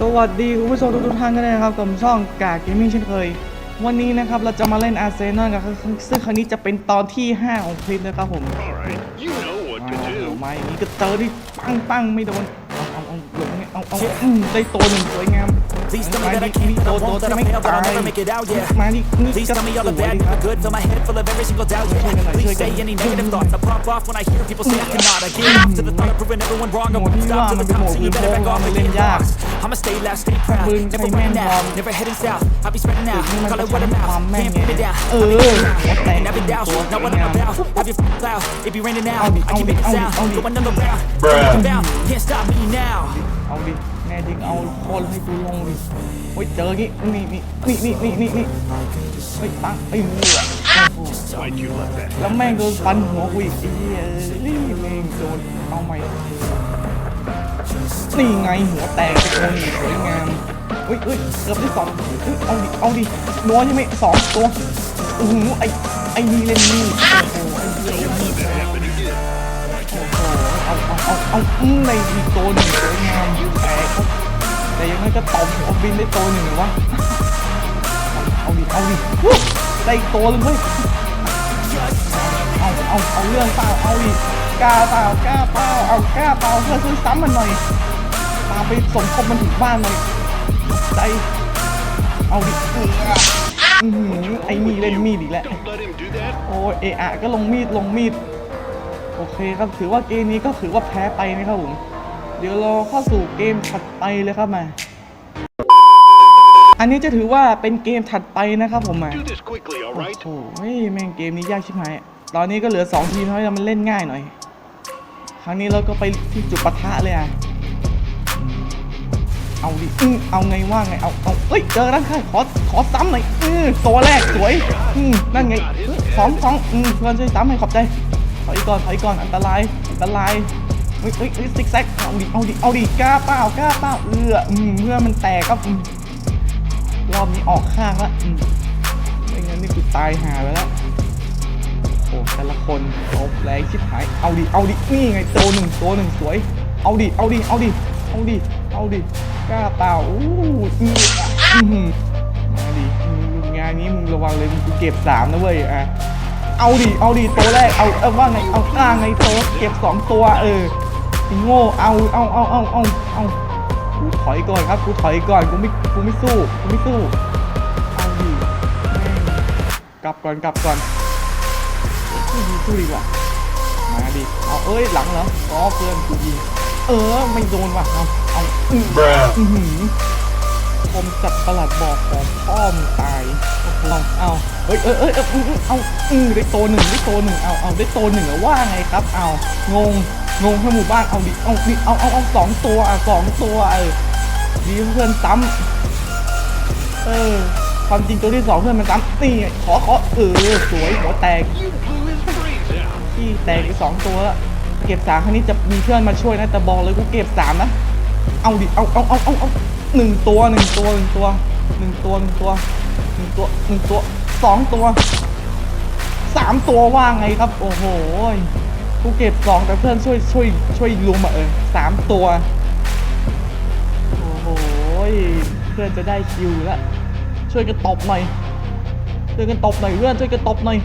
สวัสดีคุณผู้ชมทุกๆท่านกันเลยนะครับกับช่องกากเกมมิ่งเช่นเคย วันนี้นะครับเราจะมาเล่นอาร์เซนอลกันครับซึ่งครั้งนี้จะเป็นตอนที่ 5 ของคลิปนะครับผม All right, you know what to เอา do. ไม่นี่ก็เจอที่ปังปังไม่โดน เอาเอาเอาหลงเนี่ยเอาเอาอืมได้ตัวหนึ่งสวยงาม Please tell me that I can't, that I won't, that I fail, that I'll never make it out, yeah. Please tell me all the bad, the good, fill my head full of every single doubt, yeah. Please say any negative thoughts, I pop off when I hear people say I cannot. I get off to the thought of proving everyone wrong, I won't stop to the top, so you better back off and get lost. I'ma stay loud, stay proud, never run out, never heading south. I'll be spreading out, call it what I'm can't put me down. I'll be down, and I be doused, not what I'm about. Have your f***ing cloud, it be raining now, I keep making sound, go another round, I'm bound, can't stop me now. แน่จริงเอาโคนให้กูลงดิเฮ้ยเจองี้นี่นี่นี่นี่นี่นี่นี่เฮ้ยปังไอ้เหงื่อโอ้โห Why'd you let that แล้วแม่งโดนฟันหัวกูอีกไอ้เหี้ยนี่แม่งโดนเอาใหม่นี่ไงหัวแตกไปคนสวยงามเฮ้ยเฮ้ยเกือบได้สองเอาดิเอาดินัวใช่ไหมสองตัวโอ้โหไอ้ไอ้นี่เล่นนี่โอ้โหไอ้เหี้ยเล่นนี่ that happen again? เอาเอาเอาเอาในอีกตัวหนึ่งสวยงามแต่ แต่ยังไงก็ตบหัวบินได้ตัวหนึ่งเหรอวะเอาดิเอาดิได้อีกตัวเลยเว้ยเอาเอาเอาเรื่องเปล่าเอาดิกล้าเปล่ากล้าเปล่าเอากล้าเปล่าเพื่อซื้อซ้ำมันหน่อยตามไปสมทบมันถึงบ้านหน่อยใจเอาดิเออไอ้นี่เล่นมีดอีกแล้วโอ้เอะอะก็ลงมีดลงมีด โอเคครับถือว่าเกมนี้ก็ถือว่าแพ้ไปนะครับผม ดี๋ยวราเข้าสู่เกมถัดไปเลยครับมาอันนี้จะถือว่าเป็นเกมถัดไปนะครับผมมา Do this quickly, all โอ้ right? โหเฮ้ยแม่งเกมนี้ยากชิบหาย ตอนนี้ก็เหลือ 2 ทีมเท่านั้นมันเล่นง่ายหน่อย ครั้งนี้เราก็ไปที่จุดปะทะเลยอะเอาดิอือเอาไงว่าไง เอา เอาเอ้ย เจอแล้วค่ะขอ ขอซ้ำหน่อย อือตัวแรกสวย อืมนั่นไงสองสองอืมเพื่อนช่วยซ้ำให้ขอบใจถอยก่อนถอยก่อน อันตราย อันตราย ฮ้ยเฮ้ยเฮ้ยซิกแซกเอาดิเอาดิเอาดิกล้าเปล่ากล้าเปล่าเอออืมเพื่อมันแตกครับอืมรอบนี้ออกข้างละอืมไม่งั้นนี่กูตายหาไปแล้วโอ้แต่ละคนโอ้แรงชิบหายเอาดิเอาดินี่ไงตัวหนึ่งตัวหนึ่งสวย เอาดิเอาดิเอาดิเอาดิเอาดิกล้าเปล่าอู้อืออะอื้อหือมาดิงานนี้มึงระวังเลยมึงกูเก็บสามนะเว้ยอะเอาดิ เอาดิ ตัวแรก เอา เออว่าไง เอาอ้าไงโตเก็บสองตัว เออ ไอ้โง่เอาเอาเอาเอาเอาเอากูถอยก่อนครับกูถอยก่อนกูไม่กูไม่สู้กูไม่สู้เอาดิกลับก่อนกลับก่อนสู้ดีสู้ดีกว่ามาดิเอาเอ้ยหลังเหรออ๋อเพื่อนกูยิงเออไม่โดนว่ะเอาเอาอืออื้อหือคมจัดประหลัดบอกของพ่อมตายเอาเอาเอ้ยเอ้ยเอ้ยเอ้ยอื้ออื้อเอาอือได้ตัวหนึ่งได้ตัวหนึ่งเอาเอาได้ตัวหนึ่งแล้วว่าไงครับ เอางง งงทั้งหมู่บ้านเอาดิเอาดิเอาเอาเอาสองตัวอะสองตัวเออดีเพื่อนซ้ำเออความจริงตัวที่สองเพื่อนมันซ้ำนี่ขอขอเออสวยหัวแตกที่แตกไปสองตัวแล้วเก็บสามครั้งนี้จะมีเพื่อนมาช่วยนะแต่บอกเลยกูเก็บสามนะเอาดิเอาเอาเอาเอาเอาหนึ่งตัวหนึ่งตัวหนึ่งตัวหนึ่งตัวหนึ่งตัวหนึ่งตัวหนึ่งตัวสองตัวสามตัวว่าไงครับ โอ้โห กูเก็บสองแต่เพื่อนช่วยช่วยช่วยลุมอะเออสามตัว โอ้โหเพื่อนจะได้คิวแล้วช่วยกันตบหน่อยช่วยกันตบหน่อยเพื่อนช่วยกันตบหน่อย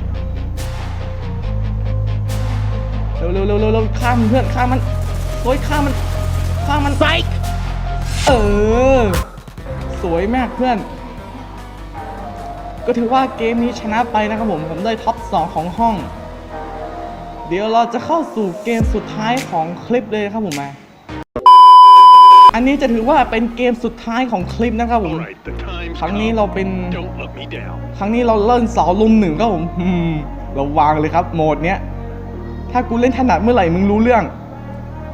เร็วเร็วเร็วเร็วเร็วข้ามมันเพื่อนข้ามมันโอ้ยข้ามมันข้ามมันไซเออ สวยมากเพื่อน ก็ถือว่าเกมนี้ชนะไปนะครับผม ผมได้ท็อป 2 ของห้อง เดี๋ยวเราจะเข้าสู่เกมสุดท้ายของคลิปเลยครับผมมาอันนี้จะถือว่าเป็นเกมสุดท้ายของคลิปนะครับผม All right, the time's ครั้งนี้ come. เราเป็น Don't let me down. ครั้งนี้เราเล่นเสาลุมหนึ่งก็ผมอืมระวังเลยครับโหมดเนี้ยถ้ากูเล่นถนัดเมื่อไหร่มึงรู้เรื่อง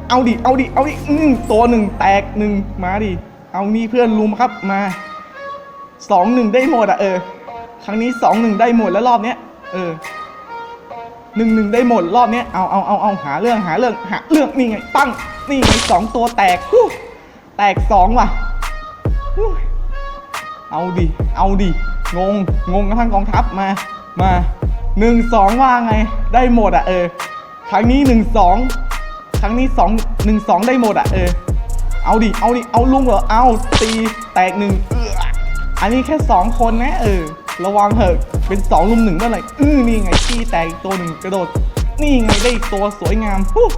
เอาดิ เอาดิ เอาดิอืมตัวหนึ่งแตกหนึ่งมาดิ เอานี่เพื่อนลุมครับมาสองหนึ่งได้หมดอะเออ ครั้งนี้สองหนึ่งได้หมดแล้วรอบเนี้ยเออ หนึ่งหนึ่งได้หมดรอบเนี้ยเอาเอาเอาเอาหาเรื่องหาเรื่องหาเรื่องนี่ไงตั้งนี่ไงสองตัวแตกหูแตกสองว่ะเอาดิเอาดิงงงงกันทั้งกองทัพมามาหนึ่งสองว่าไงได้หมดอะเออครั้งนี้หนึ่งสองครั้งนี้สองหนึ่งสองได้หมดอะเออเอาดิเอาดิเอาลุงเหรอเอาตีแตกหนึ่งอออันนี้แค่สองคนนะเออระวังเถอะ เป็นสองลุมหนึ่งเมื่อไหร่อือนี่ไงตีแตกอีกตัวหนึ่งกระโดด นี่ไงได้อีกตัวสวยงามฮู้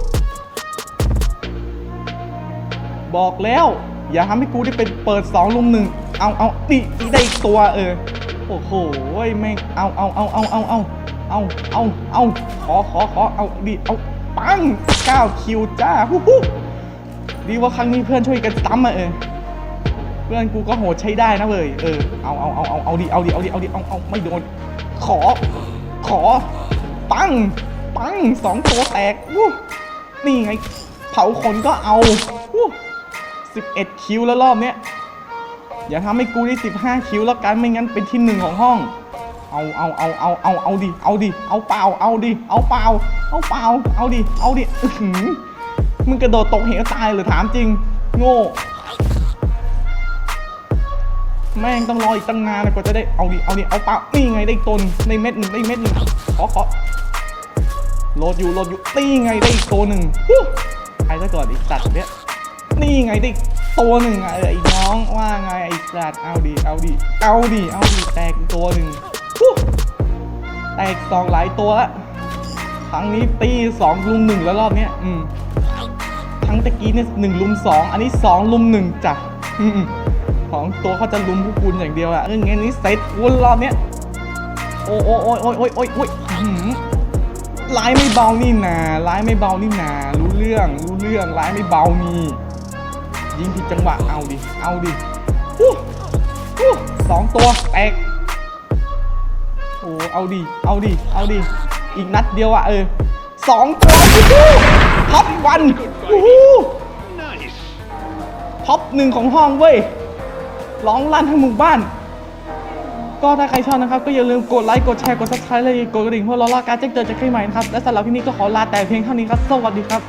บอกแล้ว อย่าทำให้กูได้เป็นเปิดสองลุมหนึ่งเอาเอานี่นี่ได้อีกตัวเออ โอ้โหแม่งเอาเอาเอาเอาเอาเอาเอาเอาเอาขอขอขอเอาดิเอาปัง9คิวจ้าฮู้ฮู้ดีว่าครั้งนี้เพื่อนช่วยกันตั้มมาเออ พื่อนกูก็โหดใช้ได้นะเว้ยเออเอาเอาเอาเอาเอาดิเอาดิเอาดิเอาดิเอาเอาไม่โดนขอ ขอ ปัง ปังสองตัวแตกวู้นี่ไง เผาขนก็เอาวู้สิบเอ็ดคิวแล้วรอบเนี้ยอย่าทำให้กูได้สิบห้าคิวแล้วกันไม่งั้นเป็นที่หนึ่งของห้องเอาเอาเอาเอาเอาเอาดิ เอาดิ เอาเปล่า เอาดิ เอาเปล่า เอาเปล่า เอาดิ เอาดิมึงกระโดดตกเหวตายเหรือถามจริง โง่ แม่งต้องรออีกตั้งนานเลยกว่าจะได้เอาดิเอาดิเอาเปล่านี่ไงได้อีกตนได้เม็ดหนึ่งได้เม็ดหนึ่งขอขอโหลดอยู่โหลดอยู่นี่ไงได้อีกตัวหนึ่งใครซะก่อนอีกสัตว์เนี้ยนี่ไงได้ตัวหนึ่งอะเออไอ้น้องว่าไงไอ้สัตว์เอาดิเอาดิเอาดิเอาดิแตกตัวหนึ่งหูแตกสองหลายตัวละครั้งนี้ตีสองลุมหนึ่งแล้วรอบเนี้ยอืมทั้งตะกี้เนี่ยหนึ่งลุมสองอันนี้สองลุมหนึ่งจ้ะอืม ของตัวเขาจะลุมพวกคุณอย่างเดียวอะเอองั้นนี้เซตวนรอบเนี้ยโอ้โอ้โอ้ยโอ้ยโอ้ยโอ้ยโอ้ยร้ายไม่เบานี่นาร้ายไม่เบานี่นารู้เรื่องรู้เรื่องร้ายไม่เบานี่ยิงผิดจังหวะเอาดิเอาดิสองตัวแตกโอ้เอาดิเอาดิเอาดิอีกนัดเดียวอะเออสองตัวท็อปวันท็อปหนึ่งของห้องเว้ย ร้องลั่นทั้งหมู่บ้าน ก็ถ้าใครชอบนะครับก็อย่าลืมกดไลค์กดแชร์กดซับสไครต์และกดกระดิ่งเพื่อรอรอการแจ้งเตือนจากคลิปใหม่นะครับและสำหรับที่นี้ก็ขอลาแต่เพียงเท่านี้ครับ สวัสดีครับ